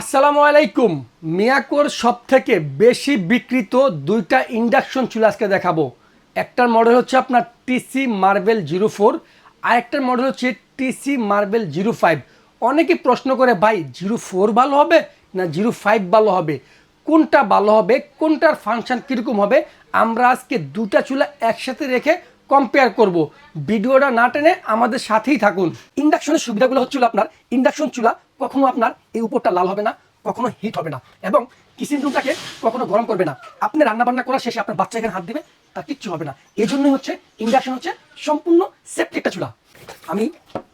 আসসালামু আলাইকুম। মিয়াকোর সব থেকে বেশি বিক্রিত দুইটা ইন্ডাকশন চুলা আজকে দেখাবো। একটার মডেল হচ্ছে আপনার টিসি মার্বেল জিরো ফোর আর একটার মডেল হচ্ছে টিসি মার্বেল জিরো ফাইভ অনেকে প্রশ্ন করে, ভাই জিরো ফোর ভালো হবে না জিরো ফাইভ ভালো হবে? কোনটা ভালো হবে? কোনটার ফাংশন কীরকম হবে? আমরা আজকে দুটা চুলা একসাথে রেখে কম্পেয়ার করব। ভিডিওটা না টেনে আমাদের সাথেই থাকুন। ইন্ডাকশনের সুবিধাগুলো হচ্ছিল আপনার ইন্ডাকশন চুলা কখনো আপনার এই উপরটা লাল হবে না, কখনো হিট হবে না এবং কিচেন রুমটাকে কখনো গরম করবে না। আপনি রান্না বান্না করার শেষে আপনার বাচ্চা এখানে হাত দিবে তার কিচ্ছু হবে না। এই জন্যই হচ্ছে ইন্ডাকশন হচ্ছে সম্পূর্ণ সেফটি একটা চুলা। আমি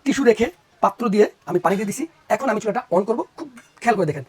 টিস্যু রেখে পাত্র দিয়ে আমি পানি দিয়ে দিছি, এখন আমি চুলাটা অন করব। খুব খেয়াল করে দেখেন।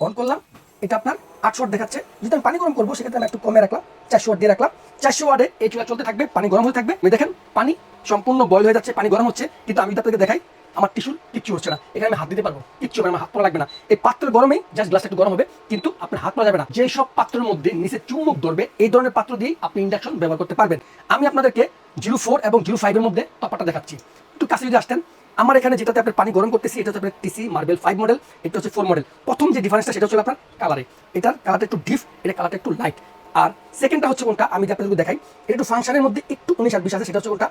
অন করলাম এটা আপনার আটশো দেখাচ্ছে। যদি আমি পানি গরম করব, সেক্ষেত্রে আমি একটু কমে রাখলাম, চারশো ওয়াট দিয়ে রাখলাম। চারশো ওয়াটে এই চুলা চলতে থাকবে, পানি গরম হতে থাকবে। আমি দেখেন, পানি সম্পূর্ণ বয়ল হয়ে যাচ্ছে, পানি গরম হচ্ছে। কিন্তু আমি আপনাকে দেখাই, আমার টিস্যুর কিচ্ছু হচ্ছে না। এখানে আমি হাত দিতে পারব কিচ্ছু আমার হাত পড়া লাগবে না। এই পাত্রের গরমেই জাস্ট গ্লাসটা একটু গরম হবে, কিন্তু আপনার হাত পড়া যাবে না। যে সব পাত্রের মধ্যে নিচে চুম্বক ধরবে, এই ধরনের পাত্র দিয়েই আপনি ইন্ডাকশন ব্যবহার করতে পারবেন। আমি আপনাদেরকে জিরো ফোর এবং জিরো ফাইভের মধ্যে তফাৎটা দেখাচ্ছি। একটু কাছে যদি আসতেন আমার এখানে যেটাতে আপনার পানি গরম করতেছি, এটা হচ্ছে আপনার টিসি মার্বেল ফাইভ মডেল এটা হচ্ছে ফোর মডেল প্রথম যে ডিফারেন্সটা সেটা হচ্ছে আপনার কালারে এটার কালারটা একটু ডিপ এটা কালারটা একটু লাইট আর সেকেন্ডটা হচ্ছে কোনটা? আমি যে আপনাদের দেখাই, এটা একটু ফাংশনের মধ্যে একটু উনিশ আর বিশ আছে, সেটা হচ্ছে কোনটা?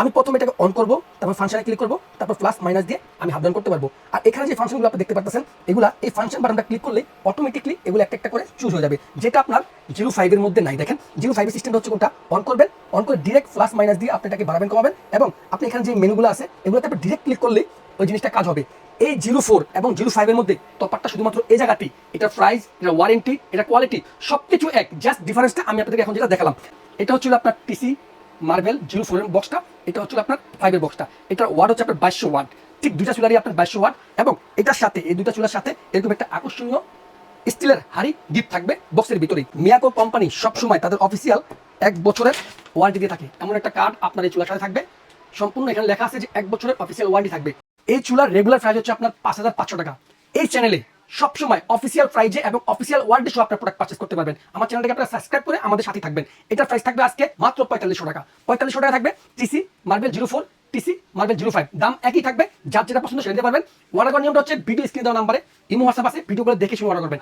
আমি প্রথমে এটাকে অন করব, তারপর ফাংশনে ক্লিক করব, তারপর প্লাস মাইনাস দিয়ে আমি হাফ ডাউন করতে পারব। আর এখানে যে ফাংশনগুলো আপনি দেখতে পাচ্ছেন এগুলা, এই ফাংশন বাটনটা ক্লিক করলে অটোমেটিকলি এগুলো একটা একটা করে চুজ হয়ে যাবে। যেটা আপনার জিরো ফাইভের মধ্যে নাই, দেখেন? জিরো ফাইভের সিস্টেমটা হচ্ছে কোনটা? অন করবেন অন করে ডিরেক্ট প্লাস মাইনাস দিয়ে আপনি এটাকে বাড়াবেন, কমাবেন, এবং আপনি এখানে যে মেনুগুলো আছে, এগুলোতে আপনি ডিরেক্ট ক্লিক করলে ওই জিনিসটা কাজ হবে। এই জিরো ফোর এবং জিরো ফাইভের মধ্যে তফাৎটা শুধুমাত্র এই জায়গাটি এটা প্রাইস এটা ওয়ারেন্টি এটা কোয়ালিটি সব কিছু এক জাস্ট ডিফারেন্সটা আমি আপনাদেরকে এখন যেটা দেখালাম। এটা হচ্ছিল আপনার টিসি মার্বেল জিরো ফোরের বক্সটা এটা হচ্ছে আপনার ফাইভের বক্সটা এটার ওয়ার্ড হচ্ছে আপনার বাইশশো ওয়াট ঠিক দুইটা চুলারই আপনার বাইশশো ওয়াট এবং এটার সাথে, এই দুইটা চুলার সাথে এরকম একটা আকর্ষণীয় স্টিলের হাড়ি গিফট থাকবে বক্সের ভিতরে মিয়াকো কোম্পানি সবসময় তাদের অফিসিয়াল এক বছরের ওয়ারেন্টি দিয়ে থাকে। এমন একটা কার্ড আপনার এই চুলার সাথে থাকবে। সম্পূর্ণ এখানে লেখা আছে যে এক বছরের অফিসিয়াল ওয়ারেন্টি থাকবে। এই চুলার রেগুলার প্রাইস হচ্ছে আপনার পাঁচ হাজার পাঁচশো টাকা। এই চ্যানেলে সবসময় অফিসিয়াল প্রাইজে এবং অফিসিয়াল ওয়ার্ল্ডে সব আপনার প্রোডাক্ট পার্চেস করতে পারবেন। আমার চ্যানেলটাকে আপনারা সাবস্ক্রাইব করে আমাদের সাথে থাকবেন। এটার প্রাইস থাকবে আজকে মাত্র পঁয়তাল্লিশশো টাকা। পঁয়তাল্লিশশো টাকা থাকবে TC marble zero four TC marble zero five দাম একই থাকবে, যার যেটা পছন্দ সেটা নিতে পারবেন। অর্ডার করার নিয়মটা হচ্ছে ভিডিও স্ক্রিন দেওয়া নাম্বারে ইমো হোয়াটসঅ্যাপ আছে ভিডিও করে দেখে শুনে অর্ডার করবেন।